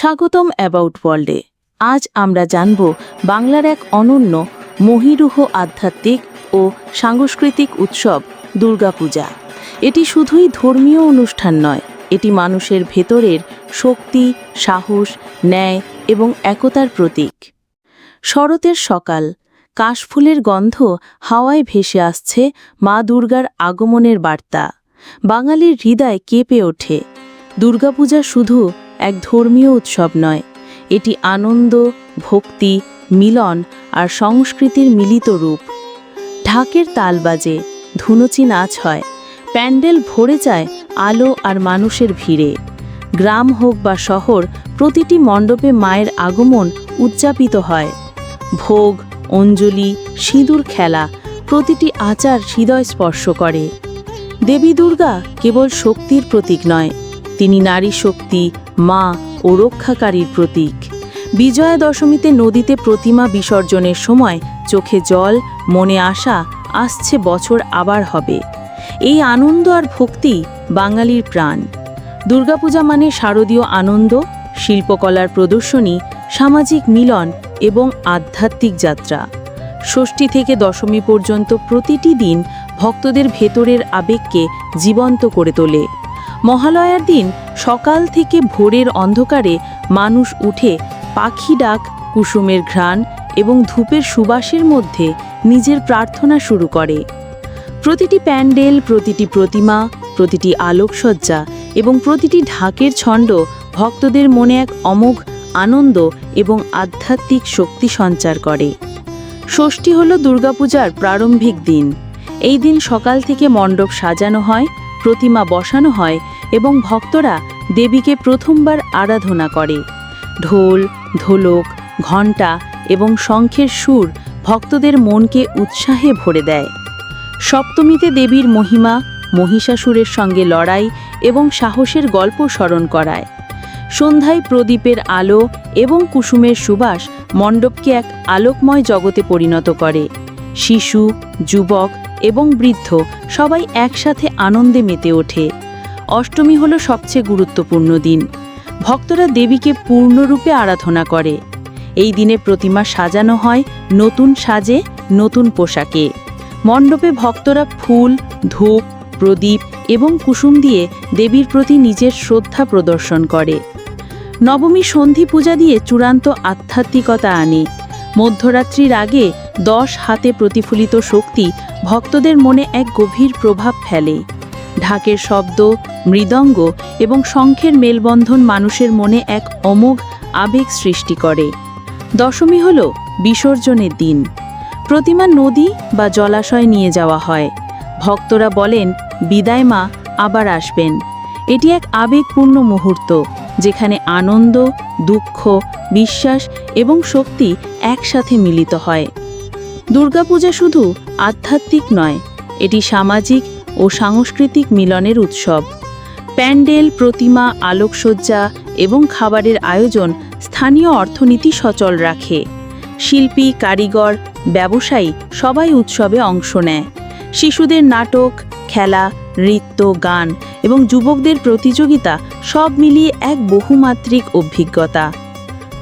স্বাগতম অ্যাবাউট ওয়ার্ল্ডে আজ আমরা জানব বাংলার এক অনন্য মহিরুহ আধ্যাত্মিক ও সাংস্কৃতিক উৎসব দুর্গাপূজা। এটি শুধুই ধর্মীয় অনুষ্ঠান নয়, এটি মানুষের ভেতরের শক্তি, সাহস, ন্যায় এবং একতার প্রতীক। শরতের সকাল, কাশফুলের গন্ধ হাওয়ায় ভেসে আসছে মা দুর্গার আগমনের বার্তা। বাঙালির হৃদয় কেঁপে ওঠে। দুর্গাপূজা শুধু এক ধর্মীয় উৎসব নয়। এটি আনন্দ, ভক্তি, মিলন আর সংস্কৃতির মিলিত রূপ। ঢাকের তাল বাজে, ধুনুচি নাচ হয়, প্যান্ডেল ভরে যায় আলো আর মানুষের ভিড়ে। গ্রাম হোক বা শহর, প্রতিটি মণ্ডপে মায়ের আগমন উদযাপিত হয়। ভোগ, অঞ্জলি, সিঁদুর খেলা, প্রতিটি আচার হৃদয় স্পর্শ করে। দেবী দুর্গা কেবল শক্তির প্রতীক নয়, তিনি নারী শক্তি মা ও রক্ষাকারীর প্রতীক। বিজয়া দশমীতে নদীতে প্রতিমা বিসর্জনের সময় চোখে জল, মনে আশা, আসছে বছর আবার হবে। এই আনন্দ আর ভক্তি বাঙালির প্রাণ। দুর্গাপূজা মানে শারদীয় আনন্দ, শিল্পকলার প্রদর্শনী, সামাজিক মিলন এবং আধ্যাত্মিক যাত্রা। ষষ্ঠী থেকে দশমী পর্যন্ত প্রতিটি দিন ভক্তদের ভেতরের আবেগকে জীবন্ত করে তোলে। মহালয়ার দিন সকাল থেকে ভোরের অন্ধকারে মানুষ উঠে পাখি ডাক, কুসুমের ঘ্রাণ এবং ধূপের সুবাসের মধ্যে নিজের প্রার্থনা শুরু করে। প্রতিটি প্যান্ডেল, প্রতিটি প্রতিমা, প্রতিটি আলোকসজ্জা এবং প্রতিটি ঢাকের ছন্দ ভক্তদের মনে এক অমোঘ আনন্দ এবং আধ্যাত্মিক শক্তি সঞ্চার করে। ষষ্ঠী হল দুর্গাপূজার প্রারম্ভিক দিন। এই দিন সকাল থেকে মণ্ডপ সাজানো হয় প্রতিমা বসানো হয় এবং ভক্তরা দেবীকে প্রথমবার আরাধনা করে। ঢোল, ঢোলক, ঘণ্টা এবং শঙ্খের সুর ভক্তদের মনকে উৎসাহে ভরে দেয়। সপ্তমীতে দেবীর মহিমা মহিষাসুরের সঙ্গে লড়াই এবং সাহসের গল্প স্মরণ করায়। সন্ধ্যায় প্রদীপের আলো এবং কুসুমের সুবাস মণ্ডপকে এক আলোকময় জগতে পরিণত করে। শিশু, যুবক এবং বৃদ্ধ সবাই একসাথে আনন্দে মেতে ওঠে। অষ্টমী হল সবচেয়ে গুরুত্বপূর্ণ দিন। ভক্তরা দেবীকে পূর্ণরূপে আরাধনা করে। এই দিনে প্রতিমা সাজানো হয় নতুন সাজে, নতুন পোশাকে। মণ্ডপে ভক্তরা ফুল, ধূপ, প্রদীপ এবং কুসুম দিয়ে দেবীর প্রতি নিজের শ্রদ্ধা প্রদর্শন করে। নবমী সন্ধি পূজা দিয়ে চূড়ান্ত আধ্যাত্মিকতা আনে। মধ্যরাত্রির আগে দশ হাতে প্রতিফলিত শক্তি ভক্তদের মনে এক গভীর প্রভাব ফেলে। ঢাকের শব্দ, মৃদঙ্গ এবং শঙ্খের মেলবন্ধন মানুষের মনে এক অমোঘ আবেগ সৃষ্টি করে। দশমী হল বিসর্জনের দিন। প্রতিমা নদী বা জলাশয় নিয়ে যাওয়া হয়। ভক্তরা বলেন, বিদায় মা, আবার আসবেন। এটি এক আবেগপূর্ণ মুহূর্ত। যেখানে আনন্দ, দুঃখ, বিশ্বাস এবং শক্তি একসাথে মিলিত হয়। দুর্গাপূজা শুধু আধ্যাত্মিক নয়, এটি সামাজিক ও সাংস্কৃতিক মিলনের উৎসব। প্যান্ডেল, প্রতিমা, আলোকসজ্জা এবং খাবারের আয়োজন স্থানীয় অর্থনীতি সচল রাখে। শিল্পী, কারিগর, ব্যবসায়ী সবাই উৎসবে অংশ নেয়। শিশুদের নাটক, খেলা, নৃত্য, গান এবং যুবকদের প্রতিযোগিতা সব মিলিয়ে এক বহুমাত্রিক অভিজ্ঞতা।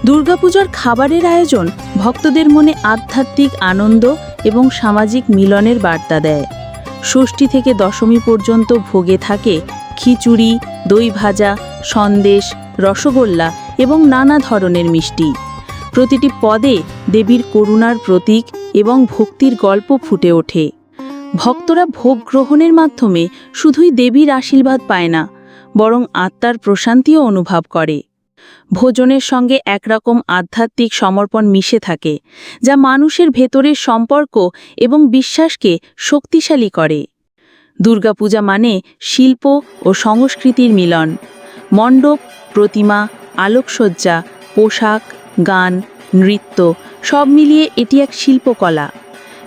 দুর্গাপূজার খাবারের আয়োজন ভক্তদের মনে আধ্যাত্মিক আনন্দ এবং সামাজিক মিলনের বার্তা দেয়। ষষ্ঠী থেকে দশমী পর্যন্ত ভোগে থাকে খিচুড়ি দই ভাজা সন্দেশ, রসগোল্লা এবং নানা ধরনের মিষ্টি। প্রতিটি পদে দেবীর করুণার প্রতীক এবং ভক্তির গল্প ফুটে ওঠে। ভক্তরা ভোগ গ্রহণের মাধ্যমে শুধুই দেবীর আশীর্বাদ পায় না, বরং আত্মার প্রশান্তিও অনুভব করে। ভোজনের সঙ্গে একরকম আধ্যাত্মিক সমর্পণ মিশে থাকে, যা মানুষের ভেতরের সম্পর্ক এবং বিশ্বাসকে শক্তিশালী করে। দুর্গাপূজা মানে শিল্প ও সংস্কৃতির মিলন, মণ্ডপ, প্রতিমা, আলোকসজ্জা, পোশাক, গান, নৃত্য, সব মিলিয়ে এটি এক শিল্পকলা।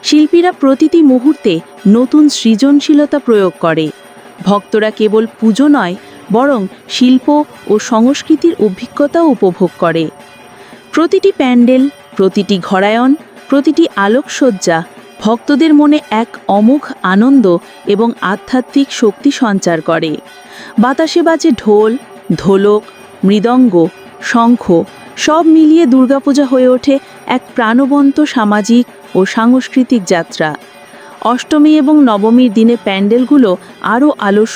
শিল্পীরা প্রতিটি মুহূর্তে নতুন সৃজনশীলতা প্রয়োগ করে। ভক্তরা কেবল পুজো নয়, বরং শিল্প ও সংস্কৃতির অভিজ্ঞতাও উপভোগ করে। প্রতিটি প্যান্ডেল, প্রতিটি ঘরায়ন প্রতিটি আলোকসজ্জা ভক্তদের মনে এক অমোঘ আনন্দ এবং আধ্যাত্মিক শক্তি সঞ্চার করে। বাতাসে বাজে ঢোল, ঢোলক, মৃদঙ্গ, শঙ্খ সব মিলিয়ে দুর্গাপূজা হয়ে ওঠে এক প্রাণবন্ত সামাজিক ও সাংস্কৃতিক যাত্রা। অষ্টমী এবং নবমীর দিনে প্যান্ডেলগুলো আরও আলোস